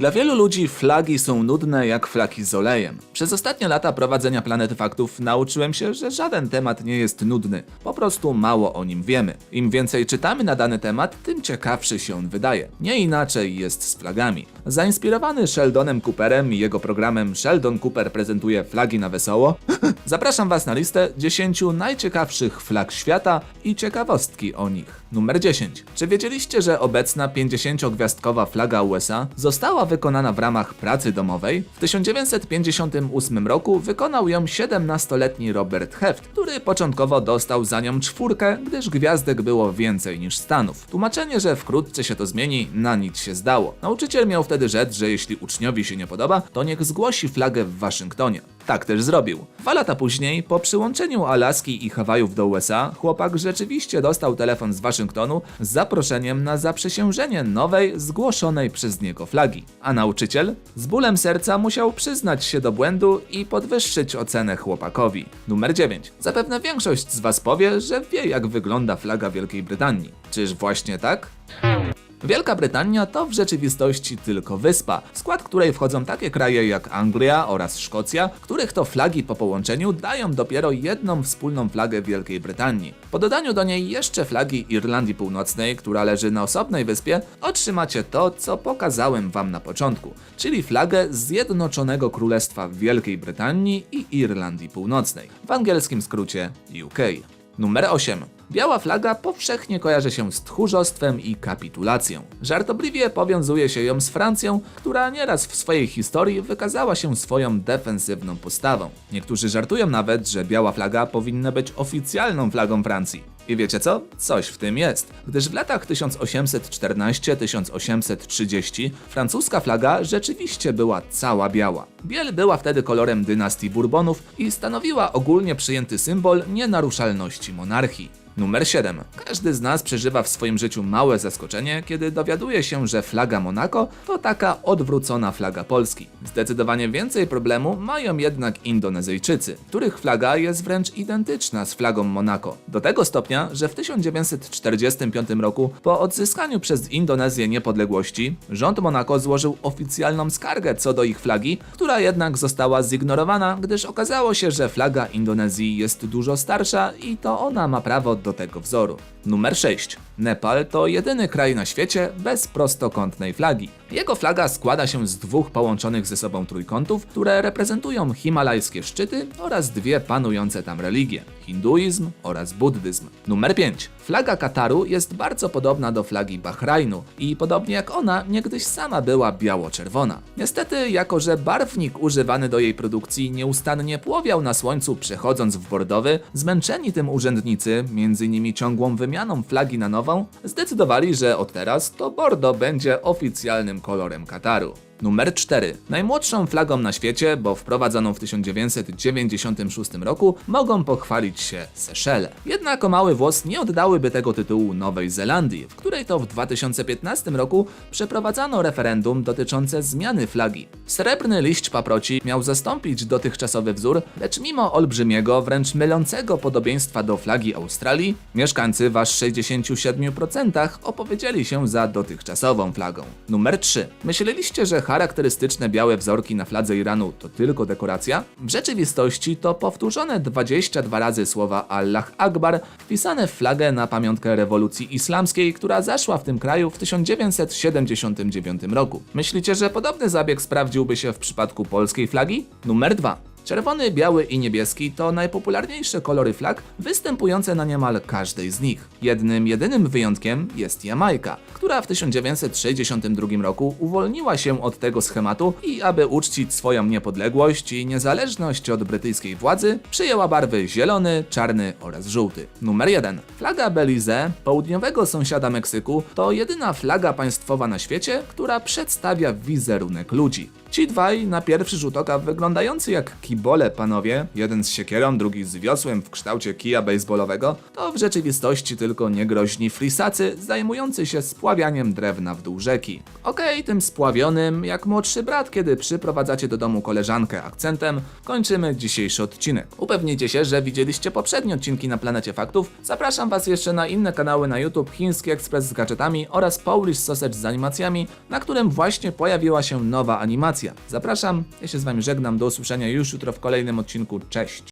Dla wielu ludzi flagi są nudne jak flaki z olejem. Przez ostatnie lata prowadzenia Planety Faktów nauczyłem się, że żaden temat nie jest nudny. Po prostu mało o nim wiemy. Im więcej czytamy na dany temat, tym ciekawszy się on wydaje. Nie inaczej jest z flagami. Zainspirowany Sheldonem Cooperem i jego programem Sheldon Cooper prezentuje flagi na wesoło, zapraszam Was na listę 10 najciekawszych flag świata i ciekawostki o nich. Numer 10. Czy wiedzieliście, że obecna 50-gwiazdkowa flaga USA została wykonana w ramach pracy domowej? W 1958 roku wykonał ją 17-letni Robert Heft, który początkowo dostał za nią czwórkę, gdyż gwiazdek było więcej niż stanów. Tłumaczenie, że wkrótce się to zmieni, na nic się zdało. Nauczyciel miał wtedy rzec, że jeśli uczniowi się nie podoba, to niech zgłosi flagę w Waszyngtonie. Tak też zrobił. Dwa lata później, po przyłączeniu Alaski i Hawajów do USA, chłopak rzeczywiście dostał telefon z Waszyngtonu z zaproszeniem na zaprzysiężenie nowej, zgłoszonej przez niego flagi. A nauczyciel z bólem serca musiał przyznać się do błędu i podwyższyć ocenę chłopakowi. Numer 9. Zapewne większość z Was powie, że wie jak wygląda flaga Wielkiej Brytanii. Czyż właśnie tak? Wielka Brytania to w rzeczywistości tylko wyspa, w skład której wchodzą takie kraje jak Anglia oraz Szkocja, których to flagi po połączeniu dają dopiero jedną wspólną flagę Wielkiej Brytanii. Po dodaniu do niej jeszcze flagi Irlandii Północnej, która leży na osobnej wyspie, otrzymacie to, co pokazałem wam na początku, czyli flagę Zjednoczonego Królestwa Wielkiej Brytanii i Irlandii Północnej, w angielskim skrócie UK. Numer 8. Biała flaga powszechnie kojarzy się z tchórzostwem i kapitulacją. Żartobliwie powiązuje się ją z Francją, która nieraz w swojej historii wykazała się swoją defensywną postawą. Niektórzy żartują nawet, że biała flaga powinna być oficjalną flagą Francji. I wiecie co? Coś w tym jest, gdyż w latach 1814-1830 francuska flaga rzeczywiście była cała biała. Biel była wtedy kolorem dynastii Bourbonów i stanowiła ogólnie przyjęty symbol nienaruszalności monarchii. Numer 7. Każdy z nas przeżywa w swoim życiu małe zaskoczenie, kiedy dowiaduje się, że flaga Monako to taka odwrócona flaga Polski. Zdecydowanie więcej problemu mają jednak Indonezyjczycy, których flaga jest wręcz identyczna z flagą Monako. Do tego stopnia, że w 1945 roku, po odzyskaniu przez Indonezję niepodległości, rząd Monako złożył oficjalną skargę co do ich flagi, która jednak została zignorowana, gdyż okazało się, że flaga Indonezji jest dużo starsza i to ona ma prawo do tego wzoru. Numer 6. Nepal to jedyny kraj na świecie bez prostokątnej flagi. Jego flaga składa się z dwóch połączonych ze sobą trójkątów, które reprezentują himalajskie szczyty oraz dwie panujące tam religie hinduizm oraz buddyzm. Numer 5. Flaga Kataru jest bardzo podobna do flagi Bahrajnu i podobnie jak ona, niegdyś sama była biało-czerwona. Niestety, jako że barwnik używany do jej produkcji nieustannie płowiał na słońcu przechodząc w bordowy, zmęczeni tym urzędnicy, między innymi ciągłą wymianą flagi na nową, zdecydowali, że od teraz to bordo będzie oficjalnym kolorem Kataru. Numer 4. Najmłodszą flagą na świecie, bo wprowadzoną w 1996 roku, mogą pochwalić się Seszele. Jednak o mały włos nie oddałyby tego tytułu Nowej Zelandii, w której to w 2015 roku przeprowadzano referendum dotyczące zmiany flagi. Srebrny liść paproci miał zastąpić dotychczasowy wzór, lecz mimo olbrzymiego, wręcz mylącego podobieństwa do flagi Australii, mieszkańcy w aż 67% opowiedzieli się za dotychczasową flagą. Numer 3. Myśleliście, że charakterystyczne białe wzorki na fladze Iranu to tylko dekoracja? W rzeczywistości to powtórzone 22 razy słowa Allah Akbar wpisane w flagę na pamiątkę rewolucji islamskiej, która zaszła w tym kraju w 1979 roku. Myślicie, że podobny zabieg sprawdziłby się w przypadku polskiej flagi? Numer 2. Czerwony, biały i niebieski to najpopularniejsze kolory flag występujące na niemal każdej z nich. Jednym jedynym wyjątkiem jest Jamajka, która w 1962 roku uwolniła się od tego schematu i aby uczcić swoją niepodległość i niezależność od brytyjskiej władzy, przyjęła barwy zielony, czarny oraz żółty. Numer 1. Flaga Belize, południowego sąsiada Meksyku, to jedyna flaga państwowa na świecie, która przedstawia wizerunek ludzi. Ci dwaj na pierwszy rzut oka wyglądający jak kibole panowie, jeden z siekierą, drugi z wiosłem w kształcie kija baseballowego, to w rzeczywistości tylko niegroźni frisacy zajmujący się spławianiem drewna w dół rzeki. Okej, tym spławionym, jak młodszy brat, kiedy przyprowadzacie do domu koleżankę akcentem, kończymy dzisiejszy odcinek. Upewnijcie się, że widzieliście poprzednie odcinki na Planecie Faktów. Zapraszam Was jeszcze na inne kanały na YouTube, Chiński Ekspres z gadżetami oraz Polish Sausage z animacjami, na którym właśnie pojawiła się nowa animacja. Zapraszam, ja się z Wami żegnam, do usłyszenia już jutro w kolejnym odcinku, cześć!